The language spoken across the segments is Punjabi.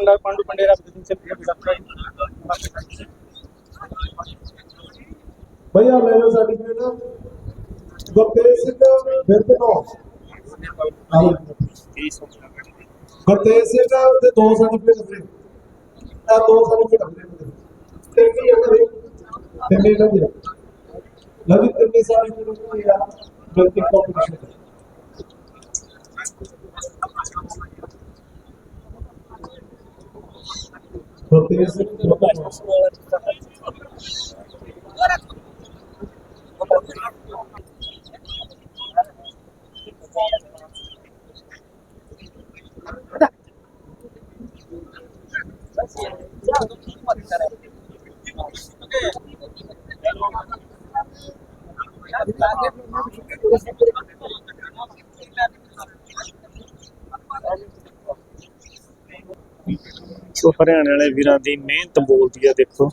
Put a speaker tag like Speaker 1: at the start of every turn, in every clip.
Speaker 1: ਪੰਡਾ ਪਾਂਡੂ ਪੰਡੇ ਰੱਬ ਦੇ ਸਿੰਘ ਜੀ ਸਬਸਕ੍ਰਾਈਬ
Speaker 2: ਭਈਆ ਲੈ ਲਓ ਗੁਰਤੇਜ ਸਿੰਘ ਬਿਰਧ ਨੋ ਦੋ ਸਰਟੀਫਿਕੇਟ ਨੇ। ਆ ਦੋ ਸਰਟੀਫਿਕੇਟ ਨੇ। ਤੇ ਕੀ ਹੈ ਤੇ ਮੇਰੇ ਲੱਗੇ। ਲੱਗੀ ਤੇ ਮੇਰੇ ਸਰਟੀਫਿਕੇਟ ਨੂੰ। ਯਾਰ ਗਲਤੀ ਕੰਪੀਟੀਸ਼ਨ ਗੁਰਤੇਜ ਸਿੰਘ ਬਿਰਧ ਨੋ
Speaker 3: ਸੋ ਹਰਿਆਣੇ ਵਾਲੇ ਵੀਰਾਂ ਦੀ ਮਿਹਨਤ ਬੋਲਦੀ ਆ ਦੇਖੋ।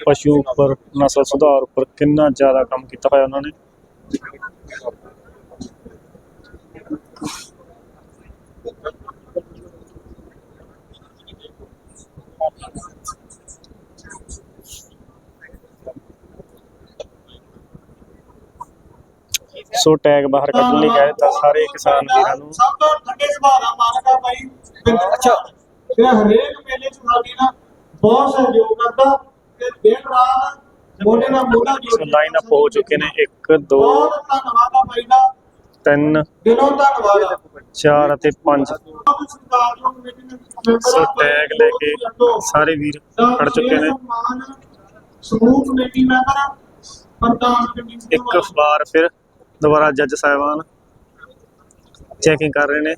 Speaker 3: ਪਸ਼ੂ ਉੱਪਰ ਨਸਲ ਸੁਧਾਰ ਉੱਪਰ ਕਿੰਨਾ ਜ਼ਿਆਦਾ ਕੰਮ ਕੀਤਾ ਹੋਇਆ ਉਹਨਾਂ ਨੇ। ਸੋ ਟੈਗ ਬਾਹਰ ਕੱਢਣ ਲਈ ਕਹਿ ਦਿੱਤਾ ਸਾਰੇ ਕਿਸਾਨ ਵੀਰਾਂ ਨੂੰ।
Speaker 2: ਸਭ ਤੋਂ ਠੰਡੇ ਸੁਭਾਅ ਦਾ ਮਾਲਕ ਆ ਬਾਈ ਅੱਛਾ ਤੇ ਹਰੇਕ ਮੇਲੇ 'ਚ ਸਾਡੀ ਨਾ ਬਹੁਤ ਸਹਿਯੋਗ ਕਰਦਾ ਤੇ ਦਿਨ ਰਾਤ ਮੋਢੇ ਨਾਲ ਮੋਢਾ
Speaker 3: ਸੋ
Speaker 2: ਜੋੜ
Speaker 3: ਲਾਈਨ ਅਪ ਹੋ ਚੁੱਕੇ ਨੇ। 1 2
Speaker 2: ਬਹੁਤ ਧੰਨਵਾਦ ਆ ਬਾਈ ਦਾ।
Speaker 3: 3
Speaker 2: ਦਿਲੋਂ ਧੰਨਵਾਦ ਆ।
Speaker 3: 4 ਅਤੇ 5
Speaker 2: ਬਹੁਤ ਸਤਿਕਾਰਯੋਗ ਕਮੇਟੀ ਦੇ ਮੈਂਬਰ
Speaker 3: ਸੋ
Speaker 2: ਆ ਬਾਈ
Speaker 3: ਟੈਗ ਲੈ ਕੇ ਸਾਰੇ ਵੀਰ ਖੜ ਚੁੱਕੇ ਨੇ।
Speaker 2: ਸਮੂਹ ਕਮੇਟੀ ਮੈਂਬਰ ਪ੍ਰਧਾਨ ਕਮੇਟੀ
Speaker 3: ਇੱਕ ਵਾਰ ਫਿਰ ਦੁਬਾਰਾ ਜੱਜ ਸਾਹਿਬਾਨ ਚੈਕਿੰਗ ਕਰ ਰਹੇ ਨੇ।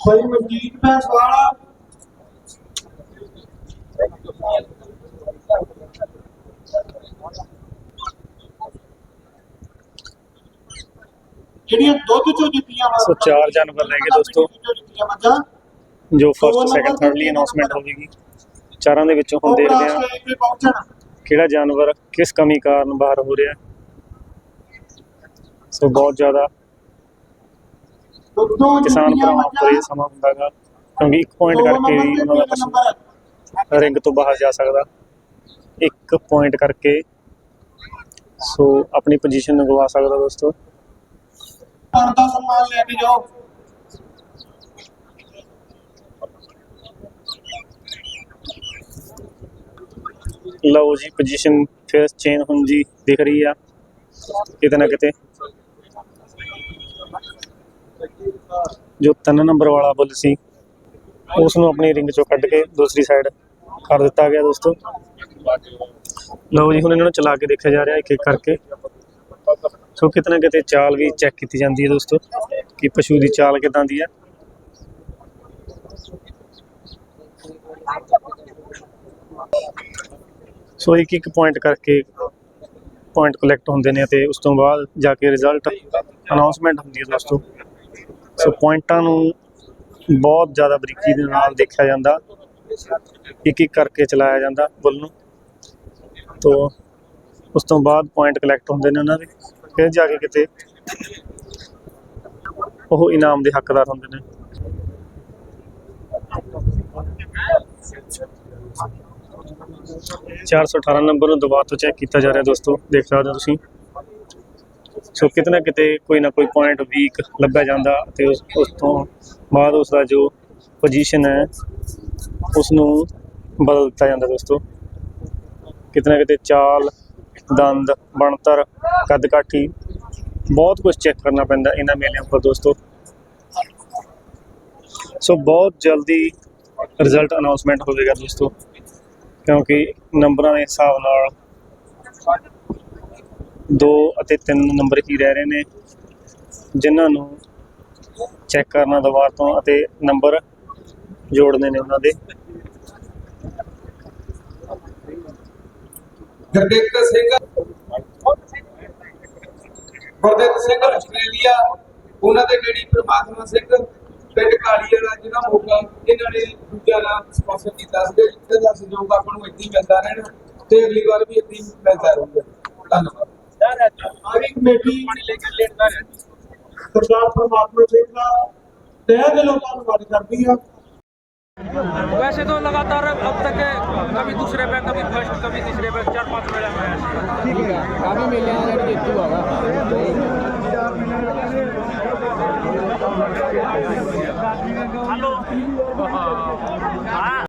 Speaker 2: ਭਾਈ ਮਨਜੀਤ ਬੈਂਸ ਵਾਲਾ ਜਿਹੜੀਆਂ ਦੁੱਧ ਚੋਂ ਜਿੱਤੀਆਂ ਵਾ
Speaker 3: ਸੋ ਚਾਰ ਜਾਨਵਰ ਲੈ ਗਏ ਦੋਸਤੋ।
Speaker 2: ਚੋਂ ਜਿੱਤੀਆਂ ਮੱਝਾਂ
Speaker 3: ਜੋ ਫਸਟ ਸੈਕੰਡ ਥਰਡ ਲਈ ਅਨਾਉਂਸਮੈਂਟ ਹੋਵੇਗੀ। ਚਾਰਾਂ ਦੇ ਵਿੱਚੋਂ ਹੁਣ
Speaker 2: ਉਹ
Speaker 3: ਦੇਖਦੇ
Speaker 2: ਕਲਾਸ
Speaker 3: ਹਾਂ
Speaker 2: ਲੈ ਕੇ ਪਹੁੰਚਣ।
Speaker 3: ਕਿਹੜਾ ਜਾਨਵਰ ਕਿਸ ਕਮੀ ਕਾਰਨ ਬਾਹਰ ਹੋ ਰਿਹਾ ਸੋ ਬਹੁਤ ਜ਼ਿਆਦਾ
Speaker 2: ਦੁੱਧੋਂ
Speaker 3: ਕਿਸਾਨ
Speaker 2: ਜਿੱਤੀਆਂ
Speaker 3: ਭਰਾਵਾਂ ਕੋਲ ਇਹ ਸਮਾਂ ਹੁੰਦਾਗਾ ਕਿਉਂਕਿ ਇੱਕ ਪੁਆਇੰਟ
Speaker 2: ਦੋ
Speaker 3: ਕਰਕੇ
Speaker 2: ਨੰਬਰ
Speaker 3: ਵੀ
Speaker 2: ਤੇ
Speaker 3: ਉਹਨਾਂ ਦਾ
Speaker 2: ਪਹਿਲਾ
Speaker 3: ਪਸ਼ੂ
Speaker 2: ਨੰਬਰ
Speaker 3: ਰਿੰਗ ਤੋਂ ਬਾਹਰ ਜਾ ਸਕਦਾ। ਇੱਕ ਪੁਆਇੰਟ ਕਰਕੇ। ਸੋ ਆਪਣੀ ਪੋਜੀਸ਼ਨ ਨੂੰ ਗਵਾ ਸਕਦਾ ਦੋਸਤੋ।
Speaker 2: ਦਾ ਸਨਮਾਨ ਲੈ ਕੇ ਜਾਓ।
Speaker 3: ਲਓ ਜੀ ਪੋਜੀਸ਼ਨ ਫਿਰ ਚੇਂਜ ਹੁੰਦੀ ਦਿਖ ਰਹੀ ਆ। ਕਿਤੇ ਨਾ ਕਿਤੇ। ਜੋ ਤਿੰਨ ਨੰਬਰ ਵਾਲਾ ਬੁੱਲ ਸੀ ਉਸ ਨੂੰ ਆਪਣੀ ਰਿੰਗ ਚੋਂ ਕੱਢ ਕੇ ਦੂਸਰੀ ਸਾਈਡ ਕਰ ਦਿੱਤਾ ਗਿਆ ਦੋਸਤੋ। ਲਓ ਜੀ, ਹੁਣ ਇਹਨਾਂ ਨੂੰ ਚਲਾ ਕੇ ਦੇਖਿਆ ਜਾ ਰਿਹਾ ਇੱਕ ਇੱਕ ਕਰਕੇ। ਸੋ ਕਿਤੇ ਨਾ ਕਿਤੇ ਚਾਲ ਵੀ ਚੈੱਕ ਕੀਤੀ ਜਾਂਦੀ ਹੈ ਦੋਸਤੋ, ਕਿ ਪਸ਼ੂ ਦੀ ਚਾਲ ਕਿਦਾਂ ਦੀ ਹੈ। ਸੋ ਇੱਕ ਇੱਕ ਪੁਆਇੰਟ ਕਰਕੇ ਪੁਆਇੰਟ ਕਲੈਕਟ ਹੁੰਦੇ ਨੇ ਤੇ ਉਸ ਤੋਂ ਬਾਅਦ ਜਾ ਕੇ ਰਿਜ਼ਲਟ ਅਨਾਉਂਸਮੈਂਟ ਹੁੰਦੀ ਹੈ ਦੋਸਤੋ। ਸੋ ਪੁਆਇੰਟਾਂ ਨੂੰ ਬਹੁਤ ਜ਼ਿਆਦਾ ਬਰੀਕੀ ਦੇ ਨਾਲ ਦੇਖਿਆ ਜਾਂਦਾ। ਇੱਕ ਇੱਕ ਕਰਕੇ ਚਲਾਇਆ ਜਾਂਦਾ ਬੁੱਲ ਨੂੰ ਤੋਂ ਉਸ ਤੋਂ ਬਾਅਦ ਪੁਆਇੰਟ ਕਲੈਕਟ ਹੁੰਦੇ ਨੇ ਉਹਨਾਂ ਦੇ। ਫਿਰ ਜਾ ਕੇ ਕਿਤੇ ਉਹ ਇਨਾਮ ਦੇ ਹੱਕਦਾਰ ਹੁੰਦੇ ਨੇ। ਚਾਰ ਸੌ ਅਠਾਰਾਂ ਨੰਬਰ ਨੂੰ ਦੁਬਾਰਾ ਤੋਂ ਚੈੱਕ ਕੀਤਾ ਜਾ ਰਿਹਾ ਦੋਸਤੋ, ਦੇਖ ਸਕਦੇ ਹੋ ਤੁਸੀਂ। ਸੋ ਕਿਤੇ ਨਾ ਕਿਤੇ ਕੋਈ ਨਾ ਕੋਈ ਪੁਆਇੰਟ ਵੀਕ ਲੱਭਿਆ ਜਾਂਦਾ ਤੇ ਉਸ ਉਸ ਤੋਂ ਬਾਅਦ ਉਸ ਦਾ ਜੋ ਪੋਜੀਸ਼ਨ ਹੈ ਉਸ ਨੂੰ ਬਦਲ ਦਿੱਤਾ ਜਾਂਦਾ ਦੋਸਤੋ। ਕਿਤੇ ਨਾ ਕਿਤੇ ਚਾਲ, ਦੰਦ, ਬਣਤਰ ਕੱਦ ਕਾਠੀ ਬਹੁਤ ਕੁਝ ਚੈੱਕ ਕਰਨਾ ਪੈਂਦਾ ਇਹਨਾਂ ਮੇਲਿਆਂ ਉੱਪਰ ਦੋਸਤੋ। ਸੋ ਬਹੁਤ ਜਲਦੀ ਰਿਜ਼ਲਟ ਅਨਾਉਂਸਮੈਂਟ ਹੋਵੇਗਾ ਦੋਸਤੋ, ਕਿਉਂਕਿ ਨੰਬਰਾਂ ਦੇ ਹਿਸਾਬ ਨਾਲ 2 ਅਤੇ 3 ਨੰਬਰ ਹੀ ਰਹਿ ਰਹੇ ਨੇ, ਜਿਨ੍ਹਾਂ ਨੂੰ ਚੈੱਕ ਕਰਨਾ ਦੁਬਾਰਾ ਤੋਂ ਅਤੇ ਨੰਬਰ ਜੋੜਨੇ ਨੇ ਉਹਨਾਂ ਦੇ।
Speaker 4: ਗੁਰਦਿੱਤ ਸਿੰਘ। ਗੁਰਦਿੱਤ ਸਿੰਘ ਆਸਟ੍ਰੇਲੀਆ ਉਹਨਾਂ ਦੇ ਡੈਡੀ ਪ੍ਰਮਾਤਮਾ ਸਿੰਘ ਪਿੰਡ ਕਾਲੀ ਵਾਲਾ ਜਿਹੜਾ ਮੋਗਾ ਇਹਨਾਂ ਨੇ ਦੂਜਾ ਨਾਮ ਸਪਾਂਸਰ ਕੀਤਾ ਸੀ। ਜਿੱਥੇ ਦਾ ਸਹਿਯੋਗ ਆਪਾਂ ਨੂੰ ਇੱਦਾਂ ਹੀ ਮਿਲਦਾ ਰਹਿਣਾ ਤੇ ਅਗਲੀ ਵਾਰ ਵੀ ਇੱਦਾਂ ਮਿਲਦਾ ਰਹੂਗਾ। ਧੰਨਵਾਦ।
Speaker 1: ਆ ਵੀ ਕਮੇਟੀ ਲੈ ਕੇ ਲੇਟਦਾ ਹੈ
Speaker 4: ਸਰਦਾਰ ਪ੍ਰਮਾਤਮਾ ਸਿੰਘ ਦਾ ਤਹਿ ਦਿਲੋਂ ਧੰਨਵਾਦ ਕਰਦੀ ਆ।
Speaker 1: वैसे तो लगातार अब तक कभी दूसरे पे कभी फर्स्ट कभी तीसरे पे चार पांच मेला में ठीक
Speaker 5: है काफी मेले आने जीतू होगा
Speaker 1: हेलो हाँ